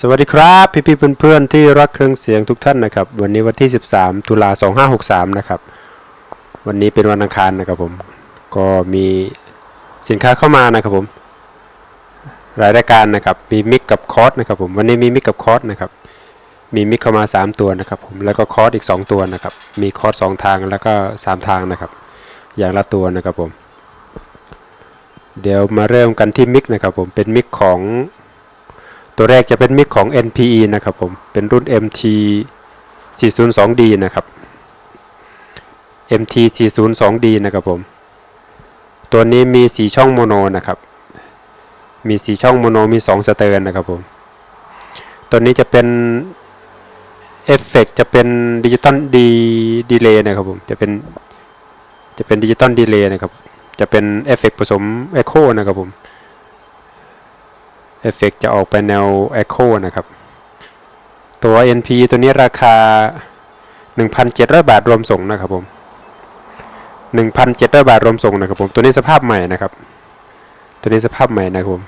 สวัสดีครับพี่พี่เพื่อนๆที่รักเครื่องเสียงทุกท่านนะครับ วันนี้วันที่ 13 ตุลา2563 นะครับ วันนี้เป็นวันอังคารนะครับผม ก็มีสินค้าเข้ามานะครับผมหลายรายการนะครับ มีมิกกับคอร์สนะครับผม วันนี้มีมิกกับคอร์สนะครับ มีมิกเข้ามา 3 ตัวนะครับผม แล้วก็คอร์สอีก 2 ตัวนะครับ มีคอร์ส2ทางแล้วก็ 3 ทางนะครับ อย่างละตัวนะครับผม เดี๋ยวมาเริ่มกันที่มิกนะครับผม เป็นมิกของ ตัวแรกจะเป็นมิกของ NPE นะครับผม เป็นรุ่น MT 402D นะครับ MT 402D นะครับผม ตัวนี้มี 4 ช่องโมโนนะครับ มี 4 ช่องโมโน มี 2 สเตอร์นะครับผม ตัวนี้จะเป็นเอฟเฟกจะเป็นดิจิตอลดีดีเลย์นะครับผม จะเป็น จะเป็นดิจิตอลดีเลย์นะครับ จะเป็นเอฟเฟกผสมเอโคนะครับผม เอฟเฟกจะออกไปแนว Echo นะครับ ตัว NP ตัวนี้ราคา 1,700 บาทรวมส่งนะครับผม 1,700 บาทรวมส่งนะครับผม ตัวนี้สภาพใหม่นะครับ ตัวนี้สภาพใหม่นะครับผม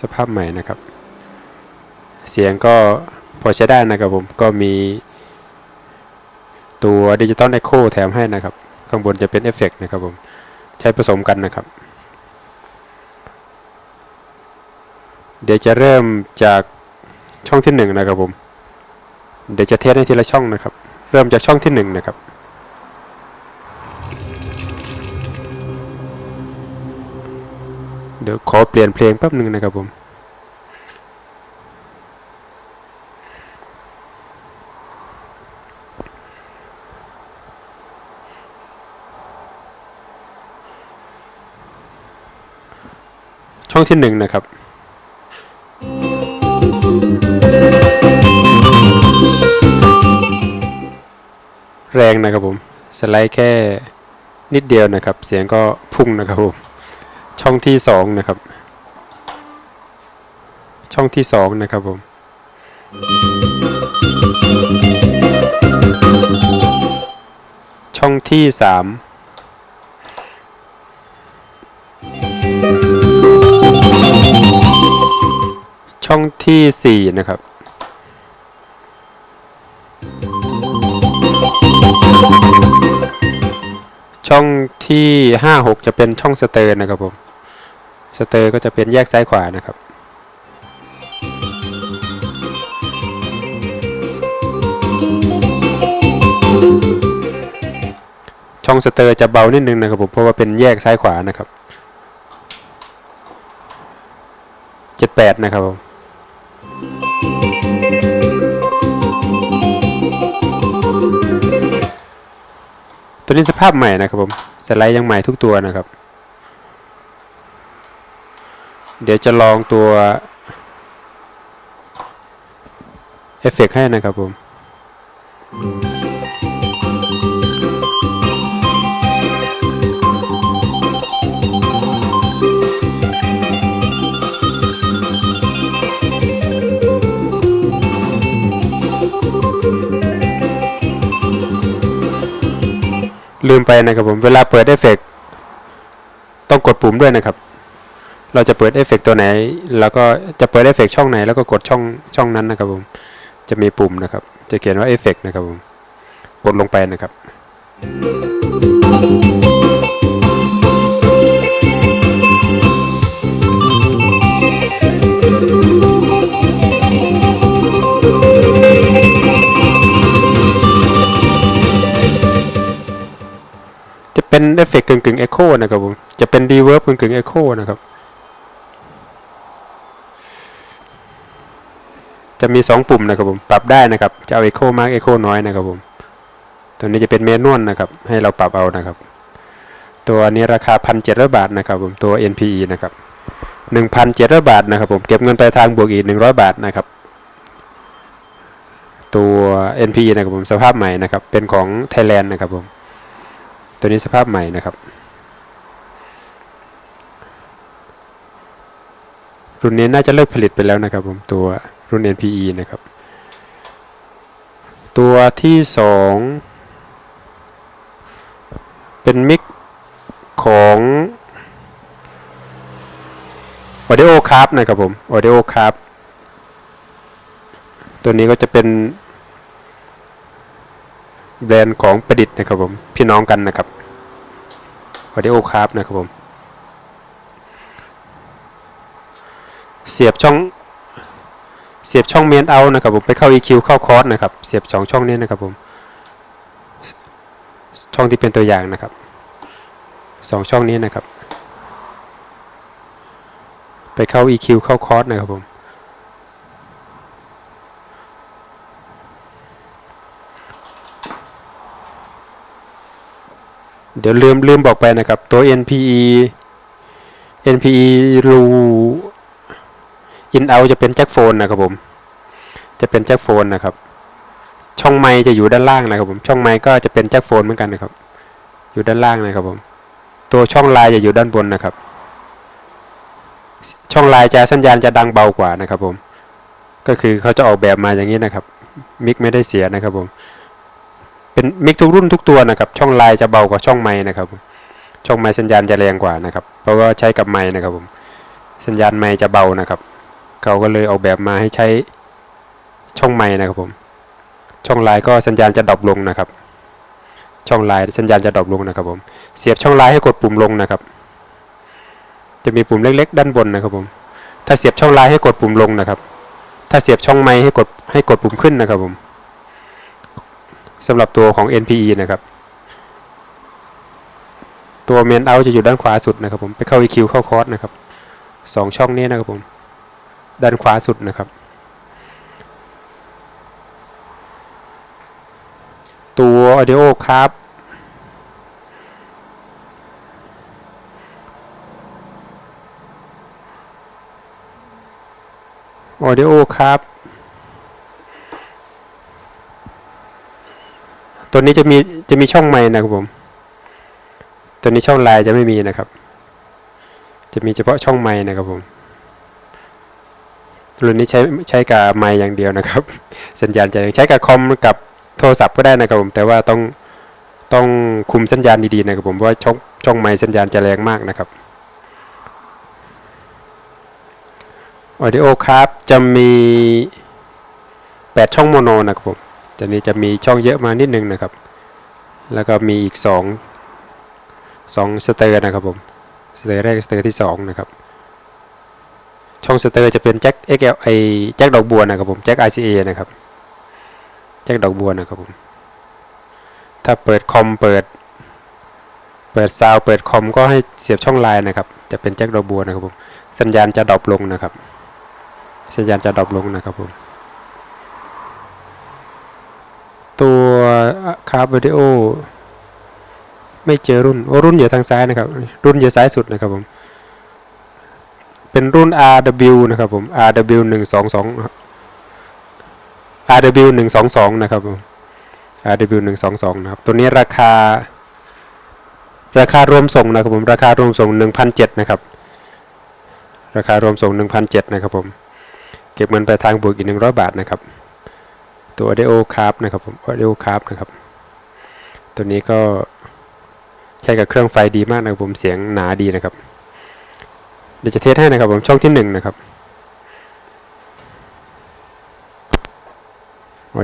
สภาพใหม่นะครับ เสียงก็พอใช้ได้นะครับผม ก็มีตัวดิจิตอล Echo แถมให้นะครับ ข้างบนจะเป็นเอฟเฟกนะครับผม ใช้ผสมกันนะครับ เดี๋ยวจะเริ่มจากช่องที่หนึ่งนะครับผม เดี๋ยวจะเทสให้ทีละช่องนะครับ เริ่มจากช่องที่หนึ่งนะครับเดี๋ยวขอเปลี่ยนเพลงแป๊บหนึ่งนะครับผมช่องที่หนึ่งนะครับ แรงนะครับผมสไลด์แค่นิดเดียวนะครับ เสียงก็พุ่งนะครับผมช่องที่สองนะครับ ช่องที่สองนะครับผมช่องที่สามช่องที่สี่นะครับ ช่องที่ห้าหกจะเป็นช่องสเตอร์นะครับผม สเตอร์ก็จะเป็นแยกซ้ายขวานะครับช่องสเตอร์จะเบานิดนึงนะครับผมเพราะว่าเป็นแยกซ้ายขวานะครับเจ็ดแปดนะครับผม ตัวนี้สภาพใหม่นะครับผมสไลด์ยังใหม่ทุกตัวนะครับ เดี๋ยวจะลองตัวเอฟเฟกให้นะครับผม ลืมไปนะครับผม เวลาเปิดเอฟเฟกต์ต้องกดปุ่มด้วยนะครับ เราจะเปิดเอฟเฟกต์ตัวไหน แล้วก็จะเปิดเอฟเฟกต์ช่องไหน แล้วก็กดช่องช่องนั้นนะครับผม จะมีปุ่มนะครับ จะเขียนว่าเอฟเฟกต์นะครับผม กดลงไปนะครับ เป็นเอฟเฟกต์กึ่งกึ่งเอ็กโคนะครับผมจะเป็นรีเวิร์บกึ่งกึ่งเอ็กโคนะครับ จะมี 2 ปุ่มนะครับผมปรับได้นะครับ จะเอาเอ็กโคมากเอ็กโคน้อยนะครับผมตัวนี้จะเป็นเมนวลนะครับ ให้เราปรับเอานะครับ ตัวนี้ราคา 1,700 บาทนะครับผมตัว NPE นะครับ 1,700 บาทนะครับผมเก็บเงินปลายทางบวกอีก 100 บาทนะครับ ตัว NPE นะครับผมสภาพใหม่นะครับ เป็นของ Thailand นะครับผม ตัวนี้สภาพใหม่นะครับ รุ่นนี้น่าจะเลิกผลิตไปแล้วนะครับผมตัวรุ่น NPE นะครับ ตัวที่สองเป็นมิกของ audio craft นะครับผม audio craft ตัวนี้ก็จะเป็น แบรนด์ของประดิษฐ์นะครับผมพี่น้องกันนะครับ audio craft นะครับผม เสียบช่อง เสียบช่องเมนเอานะครับผมไปเข้า EQ เข้าคอร์สนะครับ เสียบสองช่องนี้นะครับผม ช่องที่เป็นตัวอย่างนะครับสองช่องนี้นะครับ ไปเข้า EQ เข้าคอร์สนะครับผม เดี๋ยวลืมลืมบอกไปนะครับ ตัว NPE NPE รู in out จะเป็นแจ็คโฟนนะครับผม จะเป็นแจ็คโฟนนะครับ ช่องไมค์จะอยู่ด้านล่างนะครับผม ช่องไมค์ก็จะเป็นแจ็คโฟนเหมือนกันนะครับ อยู่ด้านล่างนะครับผม ตัวช่องไลน์จะอยู่ด้านบนนะครับ ช่องไลน์จะสัญญาณจะดังเบากว่านะครับผม ก็คือเขาจะออกแบบมาอย่างนี้นะครับ มิกไม่ได้เสียนะครับผม เป็นมิกทุกรุ่นทุกตัวนะครับ ช่องไลน์จะเบากว่าช่องไม้นะครับ ช่องไม้สัญญาณจะแรงกว่านะครับ เพราะว่าใช้กับไม้นะครับผมสัญญาณไม้จะเบานะครับเขาก็เลยออกแบบมาให้ใช้ช่องไม้นะครับผม ช่องไลน์ก็สัญญาณจะดรอปลงนะครับ ช่องไลน์สัญญาณจะดรอปลงนะครับผม เสียบช่องไลน์ให้กดปุ่มลงนะครับ จะมีปุ่มเล็ก ๆ ด้านบนนะครับผม ถ้าเสียบช่องไลน์ให้กดปุ่มลงนะครับ ถ้าเสียบช่องไม้ให้กดให้กดปุ่มขึ้นนะครับผม สำหรับตัวของ NPE นะครับตัวเมนเอาจะอยู่ด้านขวาสุดนะครับผมไปเข้า EQ เข้าคอร์สนะครับสองช่องนี้นะครับผมด้านขวาสุดนะครับ ตัว audio ครับ audio ครับ ตัวนี้จะมีจะมีช่องไม้นะครับผม ตัวนี้ช่องไลน์จะไม่มีนะครับ จะมีเฉพาะช่องไม้นะครับผมรุ่นนี้ใช้ใช้กับไม้อย่างเดียวนะครับ สัญญาณจะใช้กับคอมกับโทรศัพท์ก็ได้นะครับผม แต่ว่าต้องต้องคุมสัญญาณดีๆนะครับผมเพราะว่าช่องช่องไม้สัญญาณจะแรงมากนะครับ Audio ครับจะมี 8 ช่องโมโนนะครับผม ตัวนี้จะมีช่องเยอะมานิดนึงนะครับ แล้วก็มีอีก 2 2สเตอร์นะครับผมสเตอร์แรกสเตอร์ที่ 2 นะครับ ช่องสเตอร์จะเป็นแจ็ค XL ไอแจ็คดอกบัวนะครับผมแจ็ค RCA นะครับแจ็คดอกบัวนะครับผมถ้าเปิดคอมเปิด เปิดซาวเปิดคอมก็ให้เสียบช่องไลน์นะครับ จะเป็นแจ็คดอกบัวนะครับผมสัญญาณจะดรอปลงนะครับ สัญญาณจะดรอปลงนะครับผม ตัวคาร์บวิดีโอไม่เจอรุ่นโอ้รุ่นอยู่ทางซ้ายนะครับ รุ่นอยู่ซ้ายสุดนะครับผม เป็นรุ่น RW นะครับผม RW 1 2 2 RW 1 2 2นะครับผม RW 1 2 2นะครับ ตัวนี้ราคา ราคารวมส่งนะครับผม ราคารวมส่ง1,007นะครับ ราคารวมส่ง1,007นะครับผม เก็บเงินไปลายทางบวกอีก100 บาทนะครับ ตัว audio card นะครับผม audio card นะครับ ตัวนี้ก็ใช้กับเครื่องไฟดีมากนะครับผมเสียงหนาดีนะครับ เดี๋ยวจะเทสให้นะครับผมช่องที่หนึ่งนะครับ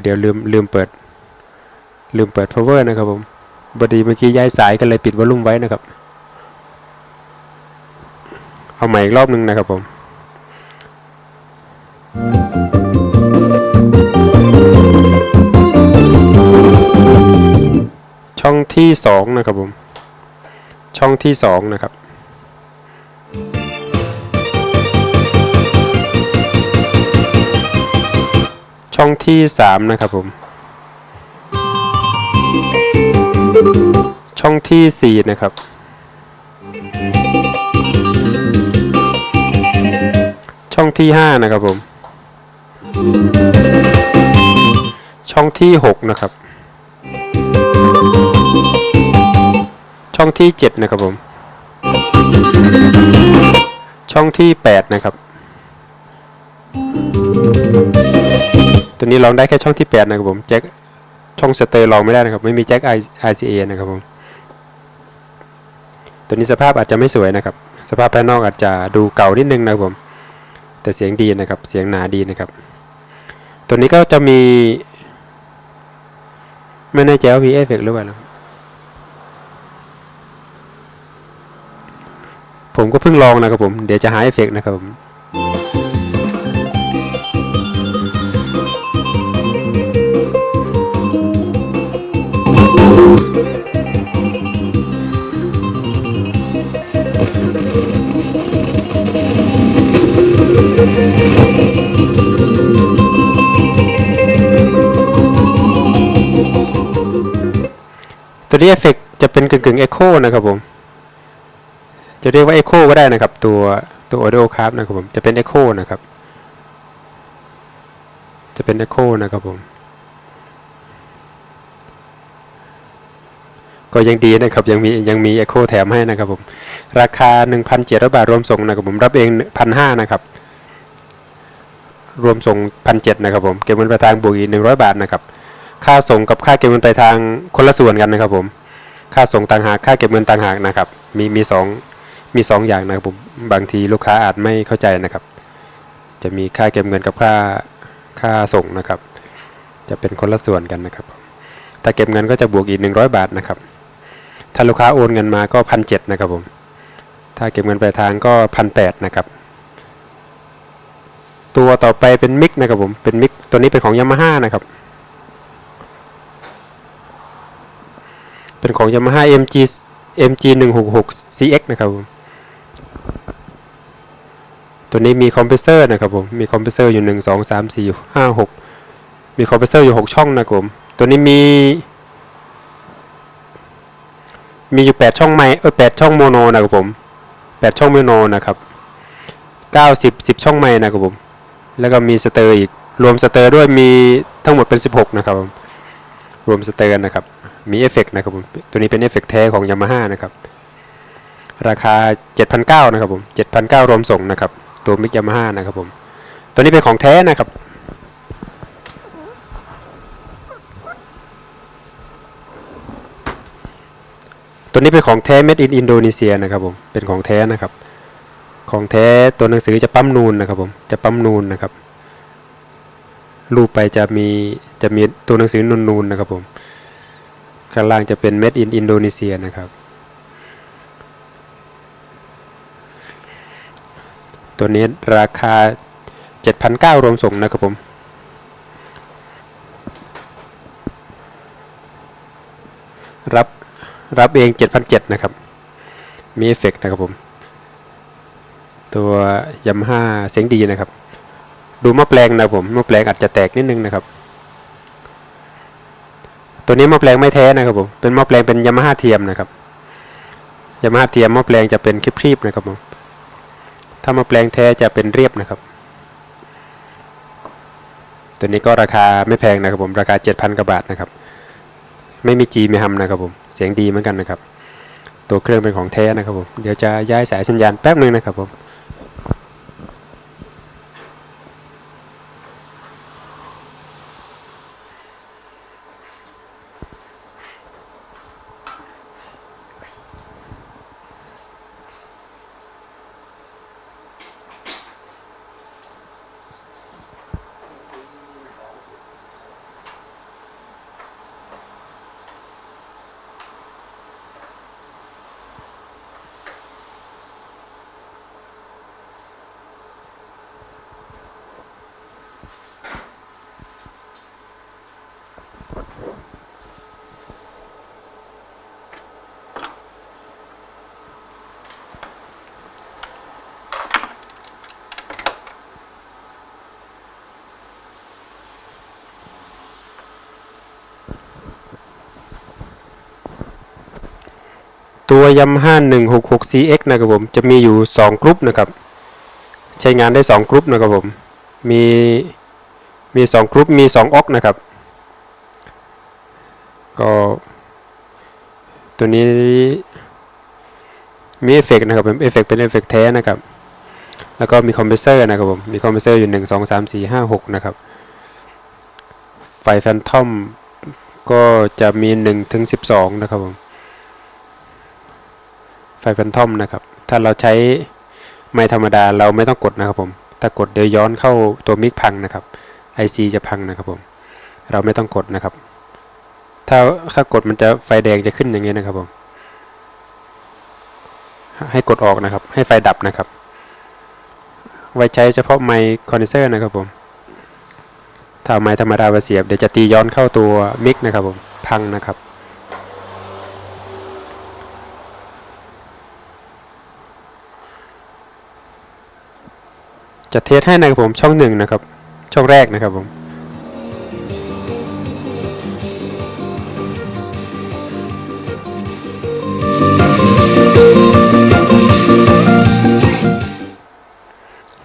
เดี๋ยวลืมลืมเปิด ลืมเปิด power นะครับผมบดีเมื่อกี้ย้ายสายกันเลยปิดวอลลุ่มไว้นะครับ เอาใหม่อีกรอบหนึงนะครับผม 2 นะครับผม ช่องที่ 2 นะครับ ช่องที่ 3 นะครับผม ช่องที่ 4 นะครับ ช่องที่ 5 นะครับผม ช่องที่ 6 นะครับ ช่องที่ 7 นะครับผม ช่องที่ 8 นะครับ ตัวนี้ลองได้แค่ช่องที่ 8 นะครับผมแจ็คช่องสเตอร์ลองไม่ได้นะครับ ไม่มีแจ็ค ICA นะครับผม ตัวนี้สภาพอาจจะไม่สวยนะครับ สภาพภายนอกอาจจะดูเก่านิดนึงนะครับผม แต่เสียงดีนะครับ เสียงหนาดีนะครับ ตัวนี้ก็จะมี ไม่แน่ใจว่ามีเอฟเฟกต์หรือเปล่านะครับ ผมก็เพิ่งลองนะครับผม เดี๋ยวจะหาเอฟเฟกต์นะครับผมตัวนี้เอฟเฟกจะเป็นกึ่งกึ่งเอ็โคนะครับผม จะเรียกว่าเอ็กโคก็ได้นะครับ ตัวตัว audio card นะครับผมจะเป็นเอ็กโคนะครับ จะเป็นเอ็กโคนะครับผมก็ยังดีนะครับยังมียังมีเอ็กโคแถมให้นะครับผมราคา 1,700 บาทรวมส่งนะครับผมรับเอง 1,500นะครับรวมส่ง 1,700นะครับผมเก็บเงินปลายทางบวกอีก 100 บาทนะครับค่าส่งกับค่าเก็บเงินปลายทางคนละส่วนกันนะครับผมค่าส่งต่างหากค่าเก็บเงินต่างหากนะครับมีมีสอง มีสองอย่างนะครับผมบางทีลูกค้าอาจไม่เข้าใจนะครับ จะมีค่าเก็บเงินกับค่าค่าส่งนะครับ จะเป็นคนละส่วนกันนะครับ ถ้าเก็บเงินก็จะบวกอีก 100 บาทนะครับ ถ้าลูกค้าโอนเงินมาก็พันเนะครับผมถ้าเก็บเงินปลายทางก็พันแนะครับ ตัวต่อไปเป็นมิกนะครับผมเป็นมิกตัวนี้เป็นของยามาฮ่านะครับเป็นของ Yamaha MG MG 166 CX นะครับผม ตัวนี้มีคอมเพรสเซอร์นะครับผม มีคอมเพรสเซอร์อยู่ 1 2 3 4 5 6 มีคอมเพรสเซอร์อยู่ 6 ช่องนะครับผม ตัวนี้มี มีอยู่ 8 ช่องไมค์เออ8ช่องโมโนนะครับผม 8 ช่องโมโนนะครับ90 10 ช่องไมค์นะครับผม แล้วก็มีสเตอร์อีก รวมสเตอร์ด้วยมีทั้งหมดเป็น 16 นะครับผม รวมสเตอร์นะครับ มีเอฟเฟกต์นะครับผม ตัวนี้เป็นเอฟเฟกต์แท้ของ Yamaha นะครับ ราคา 7,900นะครับผม 7,900รวมส่งนะครับ ตัวมิก Yamaha นะครับผม ตัวนี้เป็นของแท้นะครับตัวนี้เป็นของแท้ made in Indonesia นะครับผม เป็นของแท้นะครับ ของแท้ตัวหนังสือจะปั๊มนูนนะครับผม จะปั๊มนูนนะครับ รูปไปจะมีจะมีตัวหนังสือนูนๆนะครับผม ข้างล่างจะเป็น made in Indonesia นะครับ ตัวนี้ราคา 7,900รวมส่งนะครับผม รับรับเอง 7,700นะครับ มีเอฟเฟกต์นะครับผม ตัวย a มฮ่าเสียงดีนะครับ ดูม้อแปลงนะผมม้อแปลงอาจจะแตกนิดนึงนะครับ ตัวนี้ม้อแปลงไม่แท้นะครับผม เป็นม้อแปลงเป็นยามาฮ่าเทียมนะครับยามาฮ่าเทียมม้อแปลงจะเป็นคลิบๆนะครับผม ถ้ามาแปลงแท้จะเป็นเรียบนะครับ ตัวนี้ก็ราคาไม่แพงนะครับผมราคา 7,000กว่าบาทนะครับ ไม่มีจีไม่ทำนะครับผมเสียงดีเหมือนกันนะครับ ตัวเครื่องเป็นของแท้นะครับผมเดี๋ยวจะย้ายสายสัญญาณแป๊บนึงนะครับผม ตัว Yamaha 166 CX นะครับผมจะมีอยู่2กรุ๊ปนะครับ ใช้งานได้2กรุ๊ปนะครับผม มีมี2กรุ๊ปมี2ออกนะครับ ก็ตัวนี้มีเอฟเฟกต์นะครับผมเอฟเฟกต์เป็นเอฟเฟกต์แท้นะครับ แล้วก็มีคอมเพรสเซอร์นะครับผม มีคอมเพรสเซอร์อยู่1 2 3 4 5 6นะครับ ไฟแฟนทอมก็จะมี1ถึง12นะครับผม แฟนทอมนะครับ ถ้าเราใช้ไม้ธรรมดาเราไม่ต้องกดนะครับผม ถ้ากดเดี๋ยวย้อนเข้าตัวมิกพังนะครับ IC จะพังนะครับผม เราไม่ต้องกดนะครับ ถ้าถ้ากดมันจะไฟแดงจะขึ้นอย่างนี้นะครับผม ให้กดออกนะครับ ให้ไฟดับนะครับ ไว้ใช้เฉพาะไมค์คอนเดนเซอร์นะครับผม ถ้าเอาไม้ธรรมดามาเสียบเดี๋ยวจะตีย้อนเข้าตัวมิกนะครับผม พังนะครับ จะเทสให้นะครับผมช่องหนึ่งนะครับ ช่องแรกนะครับผม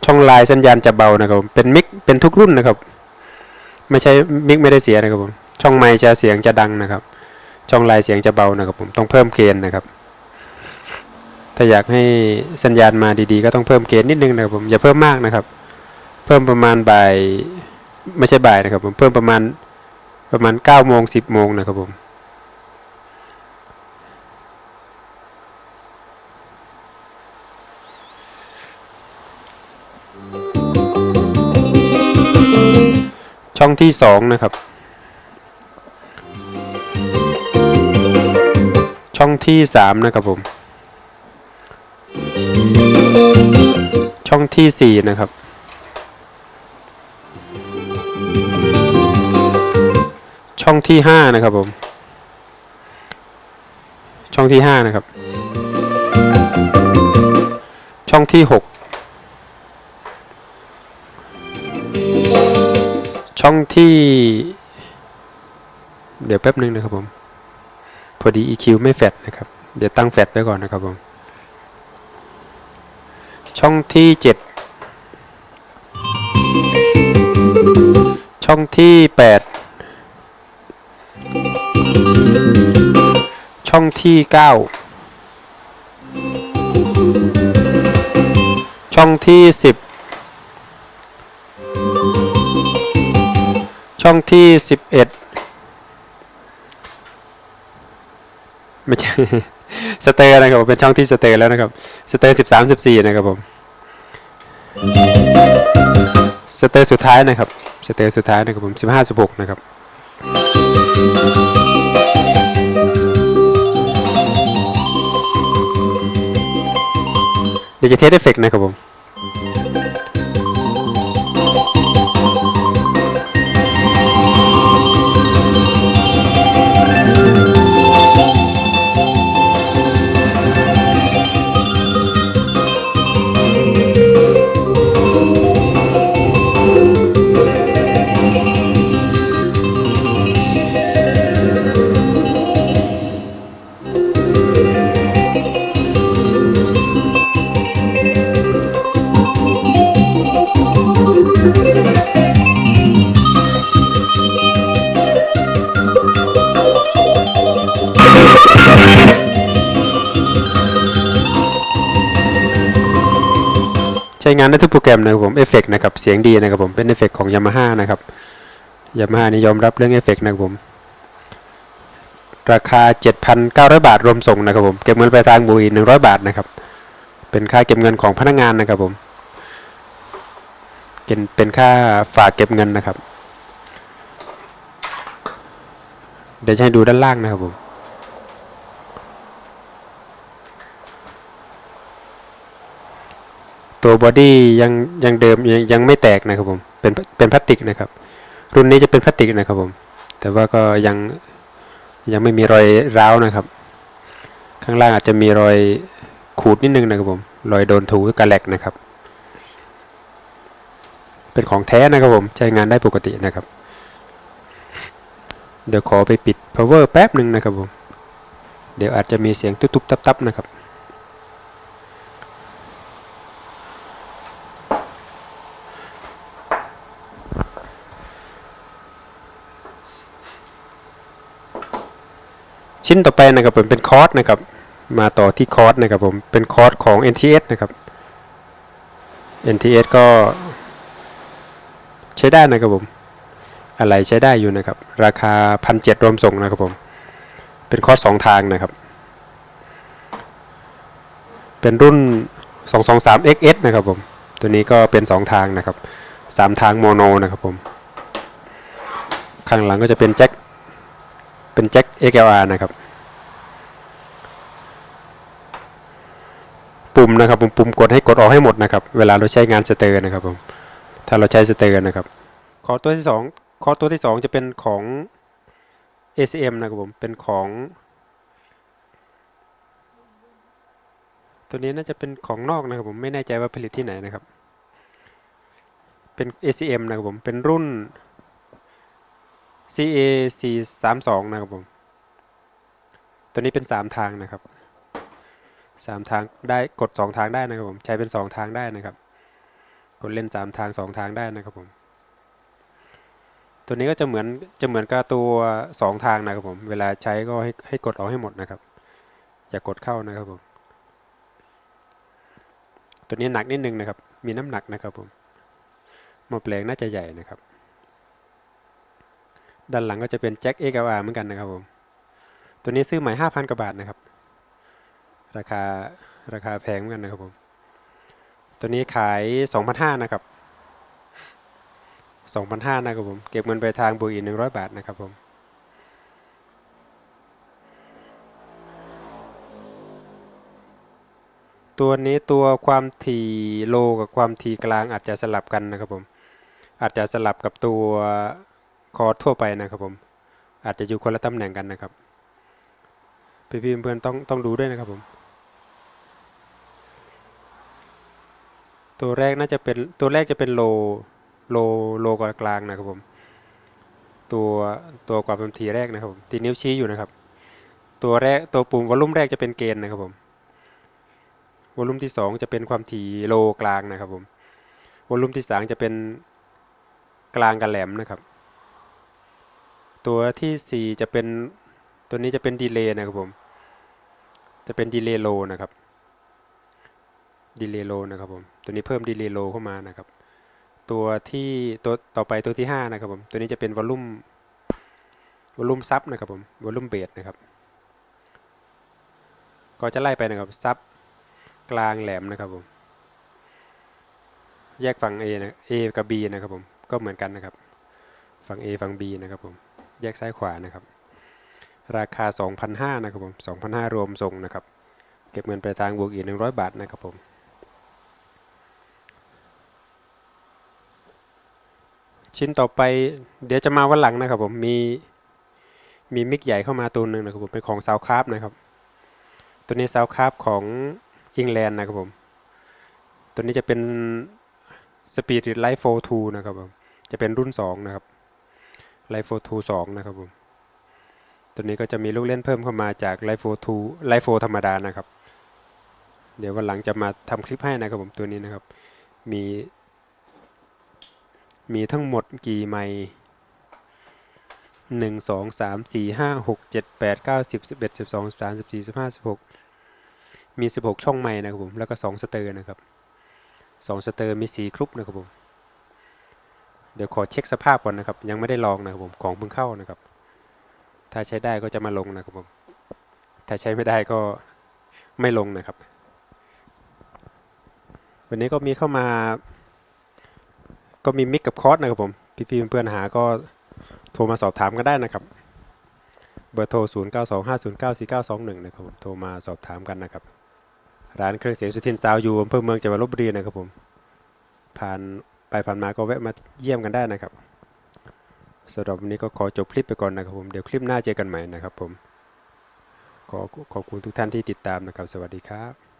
ช่องลายสัญญาณจะเบานะครับผมเป็นมิกเป็นทุกรุ่นนะครับ ไม่ใช่มิกไม่ได้เสียนะครับผมช่องไมค์จะเสียงจะดังนะครับ ช่องลายเสียงจะเบานะครับผมต้องเพิ่มเกณฑ์นะครับ ถ้าอยากให้สัญญาณมาดีๆ ก็ต้องเพิ่มเกณฑ์นิดนึงนะครับผมอย่าเพิ่มมากนะครับ เพิ่มประมาณบ่ายไม่ใช่บ่ายนะครับผมเพิ่มประมาณประมาณ9โมง10โมงนะครับผมช่องที่สองนะครับ ช่องที่สามนะครับผม ช่องที่สี่นะครับ ช่องที่ห้านะครับผม ช่องที่ห้านะครับ ช่องที่หกช่องที่ เดี๋ยวแป๊บนึงนะครับผม พอดี EQ ไม่แฟดนะครับ เดี๋ยวตั้งแฟดไว้ก่อนนะครับผม ช่องที่เจ็ดช่องที่แปดช่องที่เก้าช่องที่สิบช่องที่สิบเอ็ดไม่ใช่ สเตอร์นะครับผมเป็นช่องที่สเตอร์แล้วนะครับสเตอร์สิบสามสิบสี่นะครับผมสเตอร์สุดท้ายนะครับสเตอร์สุดท้ายนะครับผมสิบห้าสิบหกนะครับเดี๋ยวจะเทสเอฟเฟกต์นะครับผม ใช้งานได้ทุกโปรแกรมนะครับผมเอฟเฟกนะครับเสียงดีนะครับผมเป็นเอฟเฟกของ Yamaha นะครับ Yamaha นี่ยอมรับเรื่องเอฟเฟกนะครับผมราคา 7,900 บาทรวมส่งนะครับผมเก็บเงินปลายทางบุรี100 บาทนะครับ เป็นค่าเก็บเงินของพนักงานนะครับผมเป็นเป็นค่าฝากเก็บเงินนะครับ เดี๋ยวจะให้ดูด้านล่างนะครับผม ตัวบอดี้ยังยังเดิมยังยังไม่แตกนะครับผมเป็นเป็นพลาสติกนะครับ รุ่นนี้จะเป็นพลาสติกนะครับผม แต่ว่าก็ยังยังไม่มีรอยร้าวนะครับ ข้างล่างอาจจะมีรอยขูดนิดนึงนะครับผมรอยโดนถูกระแหลกนะครับ เป็นของแท้นะครับผมใช้งานได้ปกตินะครับ เดี๋ยวขอไปปิด power แป๊บหนึ่งนะครับผมเดี๋ยวอาจจะมีเสียงตุ๊บๆตับๆนะครับ ชิ้นต่อไปนะครับผมเป็นคอร์สนะครับ มาต่อที่คอร์สนะครับผมเป็นคอร์สของ NTS นะครับ NTS ก็ใช้ได้นะครับผม อะไรใช้ได้อยู่นะครับ ราคาพันเจ็ดรวมส่งนะครับผม เป็นคอร์สสองทางนะครับ เป็นรุ่น 223 XS นะครับผม ตัวนี้ก็เป็น 2 ทางนะครับ 3 ทางโมโนนะครับผม ข้างหลังก็จะเป็นแจ็ค เป็นแจ็ค XLR นะครับ ปุ่มนะครับผมปุ่มกดให้กดออกให้หมดนะครับ เวลาเราใช้งานสเตอร์นะครับผมถ้าเราใช้สเตอร์นะครับคอตัวที่สองคอตัวที่สองจะเป็นของ ACM นะครับผมเป็นของ ตัวนี้น่าจะเป็นของนอกนะครับผมไม่แน่ใจว่าผลิตที่ไหนนะครับ เป็น ACM นะครับผมเป็นรุ่น CA 4 3 2นะครับผม ตัวนี้เป็น 3 ทางนะครับ 3 ทางได้กด 2 ทางได้นะครับผม ใช้เป็น 2 ทางได้นะครับ กดเล่น 3 ทาง 2 ทางได้นะครับผม ตัวนี้ก็จะเหมือนจะเหมือนกับตัว 2 ทางนะครับผม เวลาใช้ก็ให้ให้กดออกให้หมดนะครับ อย่ากดเข้านะครับผม ตัวนี้หนักนิดนึงนะครับ มีน้ำหนักนะครับผมหม้อแปลงน่าจะใหญ่นะครับ ด้านหลังก็จะเป็นแจ็ค XLR เหมือนกันนะครับผมตัวนี้ซื้อใหม่5,000กว่าบาทนะครับ ราคาราคาแพงเหมือนกันนะครับผมตัวนี้ขาย2,500นะครับ2,500นะครับผมเก็บเงินไปทางบวกอีก100บาทนะครับผมตัวนี้ตัวความถี่โลกับความถี่กลางอาจจะสลับกันนะครับผมอาจจะสลับกับตัว คอร์ดทั่วไปนะครับผม อาจจะอยู่คนละตำแหน่งกันนะครับ พี่ๆเพื่อนๆต้องต้องดูด้วยนะครับผม ตัวแรกน่าจะเป็นตัวแรกจะเป็นโลโลโลกกลางนะครับผม ตัวตัวความถี่แรกนะครับผมตีนิ้วชี้อยู่นะครับ ตัวแรกตัวปุ่มวอลลุ่มแรกจะเป็นเกณฑ์นะครับผมวอลลุ่มที่ 2 จะเป็นความถี่โลกลางนะครับผมวอลลุ่มที่ 3 จะเป็นกลางกับแหลมนะครับ ตัวทีสี่ 4 จะเป็นตัวนี้จะเป็นดีเลย์นะครับผม จะเป็นดีเลย์โลนะครับดีเลย์โลนะครับผม ตัวนี้เพิ่มดีเลย์โลเข้ามานะครับ ตัวที่ตัวต่อไปตัวที่ 5 นะครับผม ตัวนี้จะเป็นวอลลุ่มวอลลุ่มซับนะครับผมวอลลุ่มเบสนะครับ ก็จะไล่ไปนะครับซับกลางแหลมนะครับผม แยกฝั่ง A นะ A กับ B นะครับผม ก็เหมือนกันนะครับ ฝั่ง A ฝั่ง B นะครับผม แยกซ้ายขวานะครับ ราคา 2,500นะครับผม2,500 รวมส่งนะครับ เก็บเงินปลายทางบวกอีก 100 บาทนะครับผมชิ้นต่อไปเดี๋ยวจะมาวันหลังนะครับผมมีมีมิกใหญ่เข้ามาตัวหนึ่งนะครับผมเป็นของซาวคราฟนะครับ ตัวนี้ซาวคราฟของอิงแลนด์นะครับผม ตัวนี้จะเป็น Speed Light 4 2นะครับผมจะเป็นรุ่น 2 นะครับ Light 4 2 2นะครับผม ตัวนี้ก็จะมีลูกเล่นเพิ่มเข้ามาจาก Light 4 2 Light 4ธรรมดานะครับ เดี๋ยววันหลังจะมาทำคลิปให้นะครับผมตัวนี้นะครับ มี มีทั้งหมดกี่ไมค์หนึ่งสองสามสี่ห้าหกเจ็ดแปดเก้าสิบสิบเอ็ดสิบสองสิบสามสิบสี่สิบห้าสิบหกมี16ช่องไม้นะครับผม แล้วก็2สเตอร์นะครับ2สเตอร์มี4ครุปนะครับผม เดี๋ยวขอเช็คสภาพก่อนนะครับ ยังไม่ได้ลองนะครับผมของเพิ่งเข้านะครับ ถ้าใช้ได้ก็จะมาลงนะครับผมถ้าใช้ไม่ได้ก็ไม่ลงนะครับ วันนี้ก็มีเข้ามา ก็มีมิกกับคอร์สนะครับผมพี่ๆเพื่อนๆหาก็โทรมาสอบถามกันได้นะครับ เบอร์โทร 0 9 2 5 0 9 4 9 2 1 นะครับผมโทรมาสอบถามกันนะครับ ร้านเครื่องเสียงสุทินซาวอยู่อำเภอเมืองจังหวัดลบบุรีนะครับผมผ่าน ไปผ่านมาก็แวะมาเยี่ยมกันได้นะครับสำหรับวันนี้ก็ขอจบคลิปไปก่อนนะครับผมเดี๋ยวคลิปหน้าเจอกันใหม่นะครับผมขอขอบคุณทุกท่านที่ติดตามนะครับ สวัสดีครับ